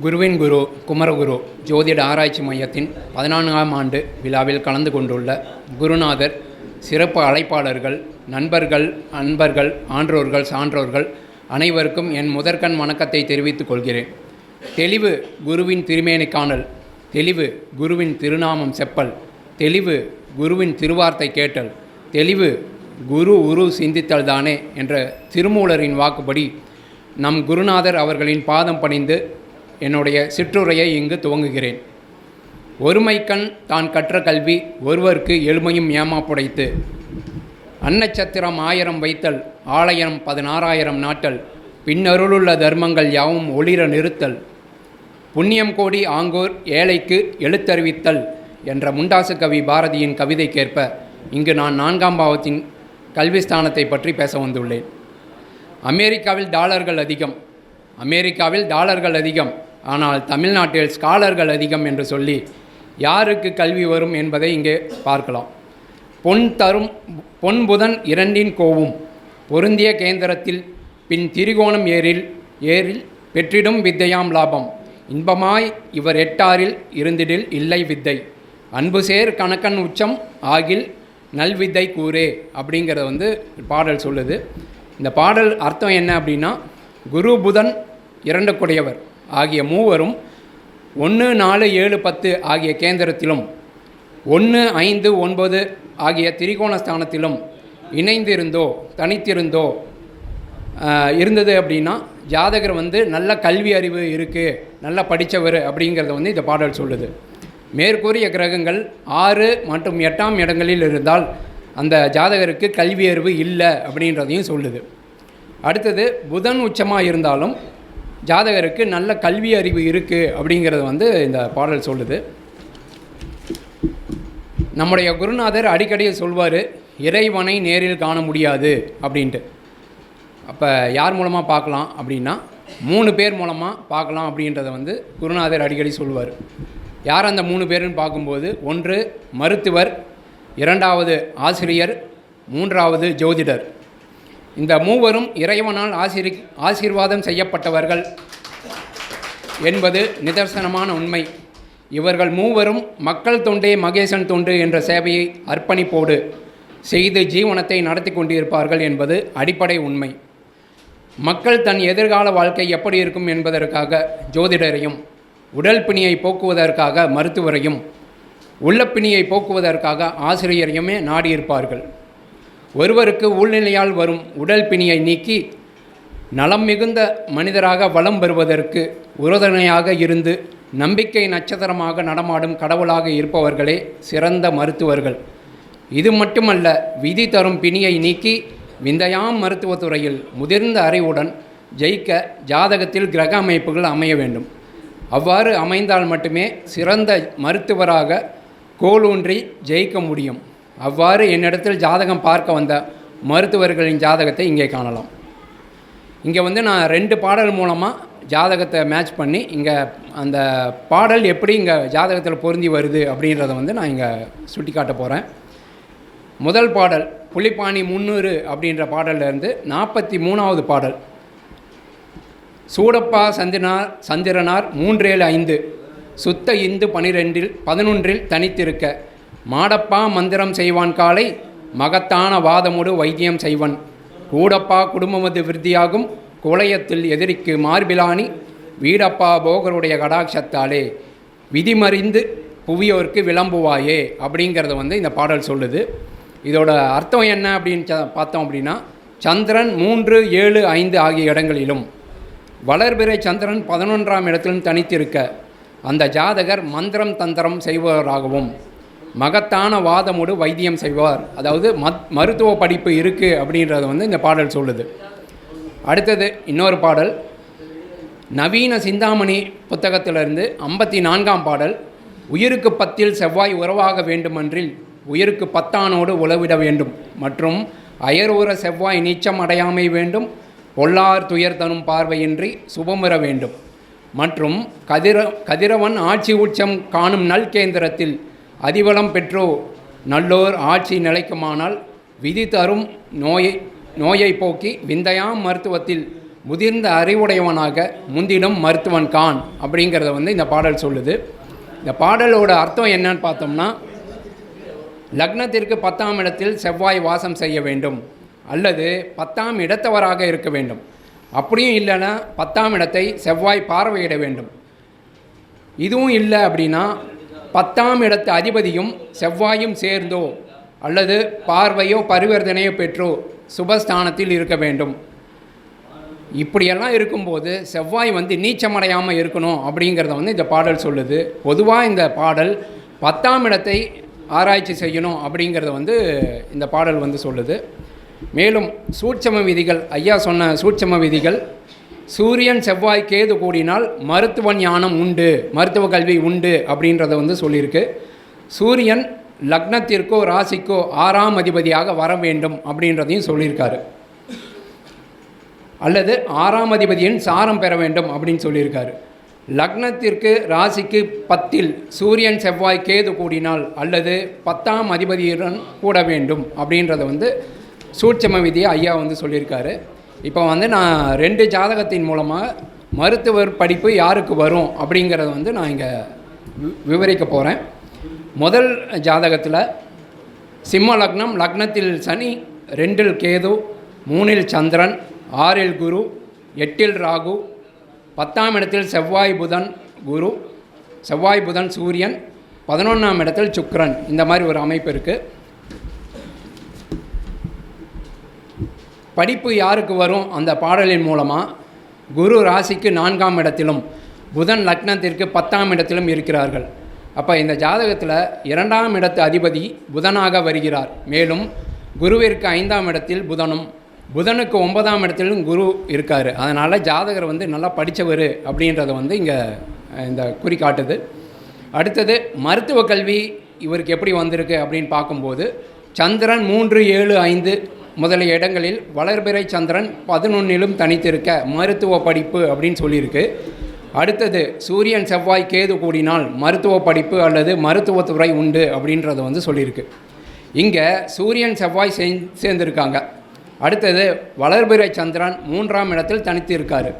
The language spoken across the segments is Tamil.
குருவின் குரு குமரகுரு ஜோதிட ஆராய்ச்சி மையத்தின் பதினான்காம் ஆண்டு விழாவில் கலந்து கொண்டுள்ள குருநாதர் சிறப்பு அழைப்பாளர்கள் நண்பர்கள் அன்பர்கள் ஆன்றோர்கள் சான்றோர்கள் அனைவருக்கும் என் முதற்கண் வணக்கத்தை தெரிவித்துக் கொள்கிறேன். தெளிவு குருவின் திருமேனி காணல் தெளிவு குருவின் திருநாமம் செப்பல் தெளிவு குருவின் திருவார்த்தை கேட்டல் தெளிவு குரு உரு சிந்தித்தல் தானே என்ற திருமூலரின் வாக்குப்படி நம் குருநாதர் அவர்களின் பாதம் பணிந்து என்னுடைய சிற்றுரையை இங்கு துவங்குகிறேன். ஒருமைக்கண் தான் கற்ற கல்வி ஒருவருக்கு எளிமையும் ஏமாப்புடைத்து அன்னச்சத்திரம் ஆயிரம் வைத்தல் ஆலயம் பதினாறாயிரம் நாட்டல் பின்னருளுள்ள தர்மங்கள் யாவும் ஒளிர நிறுத்தல். புண்ணியம் கோடி ஆங்கோர் ஏழைக்கு எழுத்தறிவித்தல் என்ற முண்டாசு கவி பாரதியின் கவிதைக்கேற்ப இங்கு நான் நான்காம் பாவத்தின் கல்வி ஸ்தானத்தை பற்றி பேச வந்துள்ளேன். அமெரிக்காவில் டாலர்கள் அதிகம். அமெரிக்காவில் டாலர்கள் அதிகம். ஆனால் தமிழ்நாட்டில் ஸ்காலர்கள் அதிகம் என்று சொல்லி யாருக்கு கல்வி வரும் என்பதை இங்கே பார்க்கலாம். பொன் தரும் பொன் புதன் இரண்டின் கோவும் பொருந்திய கேந்திரத்தில் பின் திரிகோணம் ஏரில் ஏரில் பெற்றிடும் வித்தையாம் லாபம். இன்பமாய் இவர் எட்டாரில் இருந்திடில் இல்லை வித்தை. அன்பு சேர் கணக்கன் உச்சம் ஆகில் நல்வித்தை கூறு அப்படிங்கிறத வந்து பாடல் சொல்லுது. இந்த பாடல் அர்த்தம் என்ன அப்படின்னா குரு புதன் இரண்டு குடையவர் ஆகிய மூவரும் ஒன்று நாலு ஏழு பத்து ஆகிய கேந்திரத்திலும் ஒன்று ஐந்து ஒன்பது ஆகிய திரிகோண ஸ்தானத்திலும் இணைந்திருந்தோ தனித்திருந்தோ இருந்தது அப்படின்னா ஜாதகர் வந்து நல்ல கல்வி அறிவு இருக்குது நல்லா படித்தவர் அப்படிங்கிறத வந்து இந்த பாடல் சொல்லுது. மேற்கூறிய கிரகங்கள் ஆறு மற்றும் எட்டாம் இடங்களில் இருந்தால் அந்த ஜாதகருக்கு கல்வியறிவு இல்லை அப்படின்றதையும் சொல்லுது. அடுத்தது புதன் உச்சமாக இருந்தாலும் ஜாதகருக்கு நல்ல கல்வி அறிவு இருக்குது அப்படிங்கிறது வந்து இந்த பாடல் சொல்லுது. நம்முடைய குருநாதர் அடிக்கடி சொல்வார் இறைவனை நேரில் காண முடியாது அப்படின்ட்டு. அப்போ யார் மூலமாக பார்க்கலாம் அப்படின்னா மூணு பேர் மூலமாக பார்க்கலாம் அப்படின்றத வந்து குருநாதர் அடிக்கடி சொல்வார். யார் அந்த மூணு பேருன்னு பார்க்கும்போது ஒன்று மருத்துவர் இரண்டாவது ஆசிரியர் மூன்றாவது ஜோதிடர். இந்த மூவரும் இறைவனால் ஆசிரி ஆசீர்வாதம் செய்யப்பட்டவர்கள் என்பது நிதர்சனமான உண்மை. இவர்கள் மூவரும் மக்கள் தொண்டே மகேசன் தொண்டு என்ற சேவையை அர்ப்பணிப்போடு செய்து ஜீவனத்தை நடத்தி கொண்டிருப்பார்கள் என்பது அடிப்படை உண்மை. மக்கள் தன் எதிர்கால வாழ்க்கை எப்படி இருக்கும் என்பதற்காக ஜோதிடரையும் உடல் பிணியை போக்குவதற்காக மருத்துவரையும் உள்ளப்பிணியை போக்குவதற்காக ஆசிரியரையுமே நாடியிருப்பார்கள். ஒருவருக்கு உள்நிலையால் வரும் உடல் பிணியை நீக்கி நலம் மிகுந்த மனிதராக வளம் பெறுவதற்கு உறுதுணையாக இருந்து நம்பிக்கை நட்சத்திரமாக நடமாடும் கடவுளாக இருப்பவர்களே சிறந்த மருத்துவர்கள். இது மட்டுமல்ல விதி தரும் பிணியை நீக்கி விந்தையாம் மருத்துவத்துறையில் முதிர்ந்த அறிவுடன் ஜெயிக்க ஜாதகத்தில் கிரக அமைப்புகள் அமைய வேண்டும். அவ்வாறு அமைந்தால் மட்டுமே சிறந்த மருத்துவராக கோலூன்றி ஜெயிக்க முடியும். அவ்வாறு என்னிடத்தில் ஜாதகம் பார்க்க வந்த மருத்துவர்களின் ஜாதகத்தை இங்கே காணலாம். இங்கே வந்து நான் ரெண்டு பாடல் மூலமாக ஜாதகத்தை மேட்ச் பண்ணி இங்கே அந்த பாடல் எப்படி இங்கே ஜாதகத்தில் பொருந்தி வருது அப்படின்றத வந்து நான் இங்கே சுட்டி காட்ட போகிறேன். முதல் பாடல் புலிப்பாணி முந்நூறு அப்படின்ற பாடல்லேருந்து நாற்பத்தி மூணாவது பாடல். சூடப்பா சந்திரனார் சந்திரனார் மூன்றேழு ஐந்து சுத்த இந்து பனிரெண்டில் பதினொன்றில் தனித்திருக்க மாடப்பா மந்திரம் செய்வான் காலை மகத்தான வாதமுடு வைத்தியம் செய்வன். கூடப்பா குடும்பமது விருத்தியாகும் குளையத்தில் எதிரிக்கு மார்பிலானி வீடப்பா போகருடைய கடாட்சத்தாலே விதிமறிந்து புவியோருக்கு விளம்புவாயே அப்படிங்கிறத வந்து இந்த பாடல் சொல்லுது. இதோட அர்த்தம் என்ன அப்படின்னு பார்த்தோம் அப்படின்னா சந்திரன் மூன்று ஏழு ஐந்து ஆகிய இடங்களிலும் வளர்பிறை சந்திரன் பதினொன்றாம் இடத்திலும் தனித்திருக்க அந்த ஜாதகர் மந்திரம் தந்திரம் செய்பவராகவும் மகத்தான வாதமோடு வைத்தியம் செய்வார். அதாவது மத் மருத்துவ படிப்பு இருக்குது அப்படின்றத வந்து இந்த பாடல் சொல்லுது. அடுத்தது இன்னொரு பாடல். நவீன சிந்தாமணி புத்தகத்திலிருந்து ஐம்பத்தி நான்காம் பாடல். உயிருக்கு பத்தில் செவ்வாய் உறவாக வேண்டுமென்றில் உயிருக்கு பத்தானோடு உளவிட வேண்டும் மற்றும் அயர்வுற செவ்வாய் நீச்சம் அடையாமை வேண்டும். பொல்லார் துயர் தரும் பார்வையின்றி சுபமுற வேண்டும். மற்றும் கதிர கதிரவன் ஆட்சி உச்சம் காணும் நல்கேந்திரத்தில் அதிபலம் பெற்றோ நல்லோர் ஆட்சி நிலைக்குமானால் விதி தரும் நோயை நோயை போக்கி விந்தையாம் மருத்துவத்தில் முதிர்ந்த அறிவுடையவனாக முந்திடும் மருத்துவன் கான் அப்படிங்கிறத வந்து இந்த பாடல் சொல்லுது. இந்த பாடலோட அர்த்தம் என்னன்னு பார்த்தோம்னா லக்னத்திற்கு பத்தாம் இடத்தில் செவ்வாய் வாசம் செய்ய வேண்டும். அல்லது பத்தாம் இடத்தவராக இருக்க வேண்டும். அப்படியும் இல்லைன்னா பத்தாம் இடத்தை செவ்வாய் பார்வையிட வேண்டும். இதுவும் இல்லை அப்படின்னா பத்தாம் இடத்து அதிபதியும் செவ்வாயும் சேர்ந்தோ அல்லது பார்வையோ பரிவர்த்தனையோ பெற்றோ சுபஸ்தானத்தில் இருக்க வேண்டும். இப்படியெல்லாம் இருக்கும்போது செவ்வாய் வந்து நீச்சமடையாமல் இருக்கணும் அப்படிங்கிறத வந்து இந்த பாடல் சொல்லுது. பொதுவாக இந்த பாடல் பத்தாம் இடத்தை ஆராய்ச்சி செய்யணும் அப்படிங்கிறத வந்து இந்த பாடல் வந்து சொல்லுது. மேலும் சூட்சம விதிகள் ஐயா சொன்ன சூட்சம விதிகள் சூரியன் செவ்வாய் கேது கூடினால் மருத்துவ ஞானம் உண்டு மருத்துவ கல்வி உண்டு அப்படின்றத வந்து சொல்லியிருக்கு. சூரியன் லக்னத்திற்கோ ராசிக்கோ ஆறாம் அதிபதியாக வர வேண்டும் அப்படின்றதையும் சொல்லியிருக்காரு. அல்லது ஆறாம் அதிபதியின் சாரம் பெற வேண்டும் அப்படின்னு சொல்லியிருக்காரு. லக்னத்திற்கு ராசிக்கு பத்தில் சூரியன் செவ்வாய் கேது கூடினால் அல்லது பத்தாம் அதிபதியுடன் கூட வேண்டும் அப்படின்றத வந்து சூட்சம விதியை ஐயா வந்து சொல்லியிருக்காரு. இப்போ வந்து நான் ரெண்டு ஜாதகத்தின் மூலமாக மருத்துவர் படிப்பு யாருக்கு வரும் அப்படிங்கிறத வந்து நான் இங்கே வி- விவரிக்க போகிறேன் முதல் ஜாதகத்தில் சிம்ம லக்னம் லக்னத்தில் சனி ரெண்டில் கேது மூணில் சந்திரன் ஆறில் குரு எட்டில் ராகு பத்தாம் இடத்தில் செவ்வாய் புதன் குரு செவ்வாய் புதன் சூரியன் பதினொன்றாம் இடத்தில் சுக்ரன் இந்த மாதிரி ஒரு அமைப்பு இருக்குது படிப்பு யாருக்கு வரும்? அந்த பாடலின் மூலமாக குரு ராசிக்கு நான்காம் இடத்திலும் புதன் லக்னத்திற்கு பத்தாம் இடத்திலும் இருக்கிறார்கள். அப்போ இந்த ஜாதகத்தில் இரண்டாம் இடத்து அதிபதி புதனாக வருகிறார். மேலும் குருவிற்கு ஐந்தாம் இடத்தில் புதனும் புதனுக்கு ஒன்பதாம் இடத்திலும் குரு இருக்கார். அதனால் ஜாதகர் வந்து நல்லா படித்தவர் அப்படின்றத வந்து இங்கே இந்த குறி காட்டுது. அடுத்தது மருத்துவ கல்வி இவருக்கு எப்படி வந்திருக்கு அப்படின்னு பார்க்கும்போது சந்திரன் மூன்று ஏழு ஐந்து முதலிய இடங்களில் வளர்பிறை சந்திரன் பதினொன்னிலும் தனித்திருக்க மருத்துவ படிப்பு அப்படின்னு சொல்லியிருக்கு. அடுத்தது சூரியன் செவ்வாய் கேது கூடினால் மருத்துவ படிப்பு அல்லது மருத்துவத்துறை உண்டு அப்படின்றத வந்து சொல்லியிருக்கு. இங்கே சூரியன் செவ்வாய் சே சேர்ந்திருக்காங்க. அடுத்தது வளர்பிறை சந்திரன் மூன்றாம் இடத்தில் தனித்து இருக்கார்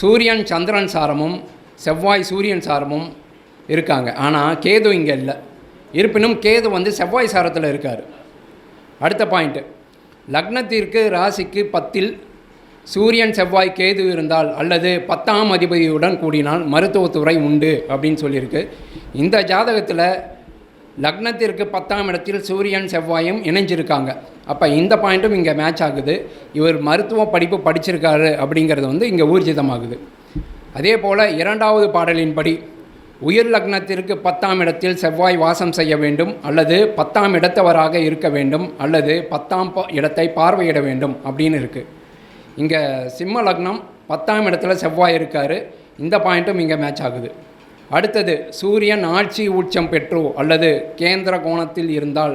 சூரியன் சந்திரன் சாரமும் செவ்வாய் சூரியன் சாரமும் இருக்காங்க. ஆனால் கேது இங்கே இல்லை. இருப்பினும் கேது வந்து செவ்வாய் சாரத்தில் இருக்கார். அடுத்த பாயிண்ட்டு லக்னத்திற்கு ராசிக்கு பத்தில் சூரியன் செவ்வாய் கேது இருந்தால் அல்லது பத்தாம் அதிபதியுடன் கூடினால் மருத்துவத்துறை உண்டு அப்படின்னு சொல்லியிருக்கு. இந்த ஜாதகத்தில் லக்னத்திற்கு பத்தாம் இடத்தில் சூரியன் செவ்வாயும் இணைஞ்சிருக்காங்க. அப்போ இந்த பாயிண்ட்டும் இங்கே மேட்ச் ஆகுது. இவர் மருத்துவ படிப்பு படிச்சிருக்காரு அப்படிங்கிறது வந்து இங்கே ஊர்ஜிதமாகுது. அதே போல் இரண்டாவது பாடலின்படி உயிர் லக்னத்திற்கு பத்தாம் இடத்தில் செவ்வாய் வாசம் செய்ய வேண்டும் அல்லது பத்தாம் இடத்தவராக இருக்க வேண்டும் அல்லது பத்தாம் ப- இடத்தை பார்வையிட வேண்டும் அப்படின்னு இருக்குது இங்கே சிம்ம லக்னம் பத்தாம் இடத்துல செவ்வாய் இருக்கார் இந்த பாயிண்ட்டும் இங்கே மேட்ச் ஆகுது. அடுத்தது சூரியன் ஆட்சி உச்சம் பெற்றோ அல்லது கேந்திர கோணத்தில் இருந்தால்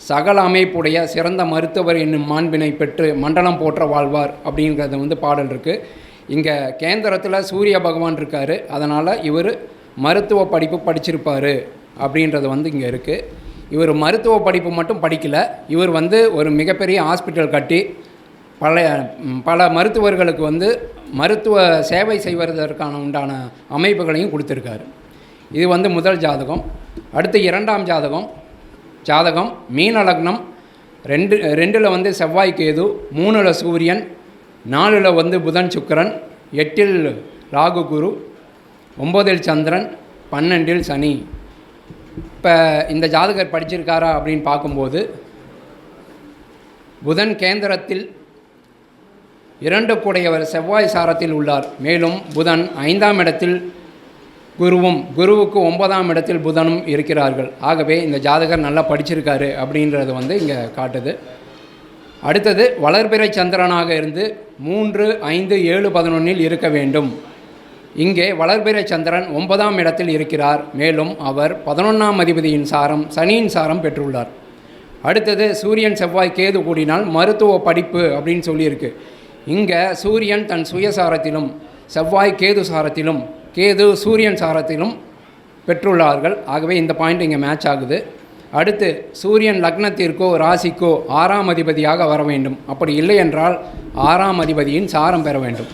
சகல அமைப்புடைய சிறந்த மருத்துவர் என்னும் மாண்பினை பெற்று மண்டலம் போற்ற வாழ்வார் அப்படிங்கிறது வந்து பாடல் இருக்குது இங்கே கேந்திரத்தில் சூரிய பகவான் இருக்கார் அதனால் இவர் மருத்துவ படிப்பு படிச்சிருப்பார் அப்படின்றது வந்து இங்கே இருக்குது இவர் மருத்துவ படிப்பு மட்டும் படிக்கல. இவர் வந்து ஒரு மிகப்பெரிய ஹாஸ்பிட்டல் கட்டி பல பல மருத்துவர்களுக்கு வந்து மருத்துவ சேவை செய்வதற்கான உண்டான அமைப்புகளையும் கொடுத்துருக்காரு. இது வந்து முதல் ஜாதகம். அடுத்து இரண்டாம் ஜாதகம். ஜாதகம் மீன லக்னம். ரெண்டு ரெண்டில் வந்து செவ்வாய் கேது மூணில் சூரியன் நாலில் வந்து புதன் சுக்கரன் எட்டில் ராகு குரு ஒம்போதில் சந்திரன் பன்னெண்டில் சனி. இப்போ இந்த ஜாதகர் படிச்சிருக்காரா அப்படின்னு பார்க்கும்போது புதன் கேந்திரத்தில் இரண்டு கூடையவர் செவ்வாய் சாரத்தில் உள்ளார். மேலும் புதன் ஐந்தாம் இடத்தில் குருவும் குருவுக்கு ஒன்பதாம் இடத்தில் புதனும் இருக்கிறார்கள். ஆகவே இந்த ஜாதகர் நல்லா படிச்சிருக்காரு அப்படின்றது வந்து இங்கே காட்டுது. அடுத்தது வளர்பிறை சந்திரனாக இருந்து மூன்று ஐந்து ஏழு பதினொன்னில் இருக்க வேண்டும். இங்கே வளர்பிறை சந்திரன் ஒன்பதாம் இடத்தில் இருக்கிறார். மேலும் அவர் பதினொன்றாம் அதிபதியின் சாரம் சனியின் சாரம் பெற்றுள்ளார். அடுத்தது சூரியன் செவ்வாய் கேது கூடினால் மருத்துவ படிப்பு அப்படின்னு சொல்லியிருக்கு. இங்கே சூரியன் தன் சுயசாரத்திலும் செவ்வாய் கேது சாரத்திலும் கேது சூரியன் சாரத்திலும் பெற்றுள்ளார்கள். ஆகவே இந்த பாயிண்ட் இங்கே மேட்ச் ஆகுது. அடுத்து சூரியன் லக்னத்திற்கோ ராசிக்கோ ஆறாம் அதிபதியாக வர வேண்டும். அப்படி இல்லை என்றால் ஆறாம் அதிபதியின் சாரம் பெற வேண்டும்.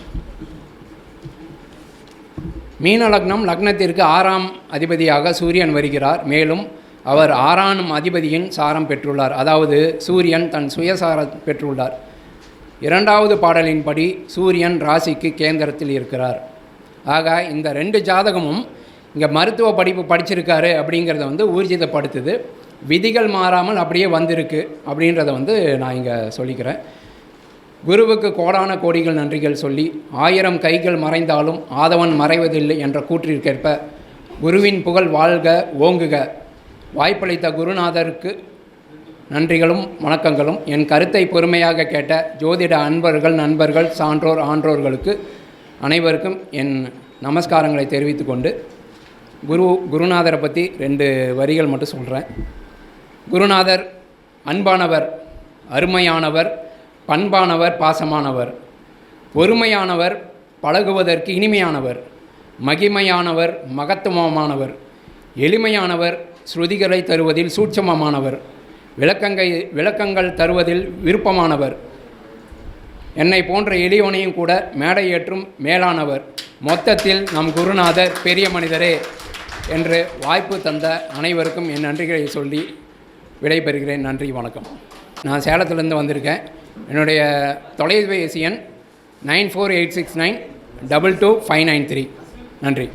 மீன லக்னம் லக்னத்திற்கு ஆறாம் அதிபதியாக சூரியன் வருகிறார். மேலும் அவர் ஆறாம் அதிபதியின் சாரம் பெற்றுள்ளார். அதாவது சூரியன் தன் சுயசாரம் பெற்றுள்ளார். இரண்டாவது பாடலின்படி சூரியன் ராசிக்கு கேந்திரத்தில் இருக்கிறார். ஆக இந்த ரெண்டு ஜாதகமும் இங்கே மருத்துவ படிப்பு படிச்சிருக்காரு அப்படிங்கிறத வந்து ஊர்ஜிதப்படுத்துது. விதிகள் மாறாமல் அப்படியே வந்திருக்கு அப்படின்றத வந்து நான் இங்கே சொல்லிக்கிறேன். குருவுக்கு கோடான கோடிகள் நன்றிகள் சொல்லி ஆயிரம் கைகள் மறைந்தாலும் ஆதவன் மறைவதில்லை என்ற கூற்றிற்கேற்ப குருவின் புகழ் வாழ்க ஓங்குக. வாய்ப்பளித்த குருநாதருக்கு நன்றிகளும் வணக்கங்களும். என் கருத்தை பொறுமையாக கேட்ட ஜோதிட அன்பர்கள் நண்பர்கள் சான்றோர் ஆன்றோர்களுக்கு அனைவருக்கும் என் நமஸ்காரங்களை தெரிவித்து கொண்டு குரு குருநாதரை பற்றி ரெண்டு வரிகள் மட்டும் சொல்கிறேன் குருநாதர் அன்பானவர் அருமையானவர் பண்பானவர் பாசமானவர். பொறுமையானவர் பழகுவதற்கு இனிமையானவர். மகிமையானவர் மகத்துவமானவர். எளிமையானவர் ஸ்ருதிகளை தருவதில் சூட்சமமானவர். விளக்கங்கை விளக்கங்கள் தருவதில் விருப்பமானவர். என்னை போன்ற எளியவனையும் கூட மேடை ஏற்றும் மேலானவர். மொத்தத்தில் நம் குருநாதர் பெரிய மனிதரே என்று வாய்ப்பு தந்த அனைவருக்கும் என் நன்றிகளை சொல்லி விடைபெறுகிறேன். நன்றி வணக்கம். நான் சேலத்திலேருந்து வந்திருக்கேன். என்னுடைய தொலைபேசி எண் nine four eight six nine double two five nine three. நன்றி.